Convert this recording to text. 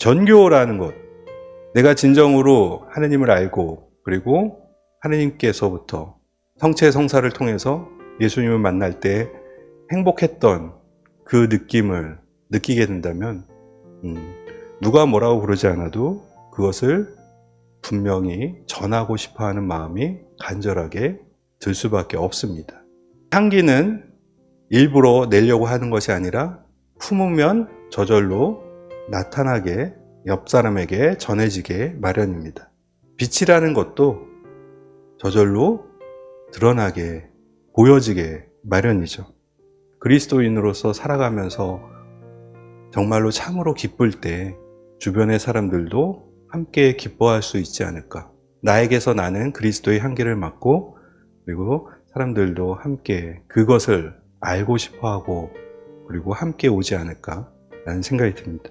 전교라는 것. 내가 진정으로 하느님을 알고 그리고 하느님께서부터 성체 성사를 통해서 예수님을 만날 때 행복했던 그 느낌을 느끼게 된다면 음, 누가 뭐라고 그러지 않아도 그것을 분명히 전하고 싶어 하는 마음이 간절하게 들 수밖에 없습니다. 향기는 일부러 내려고 하는 것이 아니라 품으면 저절로 나타나게 옆 사람에게 전해지게 마련입니다. 빛이라는 것도 저절로 드러나게 보여지게 마련이죠. 그리스도인으로서 살아가면서 정말로 참으로 기쁠 때 주변의 사람들도 함께 기뻐할 수 있지 않을까. 나에게서 나는 그리스도의 향기를 맡고 그리고 사람들도 함께 그것을 알고 싶어 하고 그리고 함께 오지 않을까 라는 생각이 듭니다.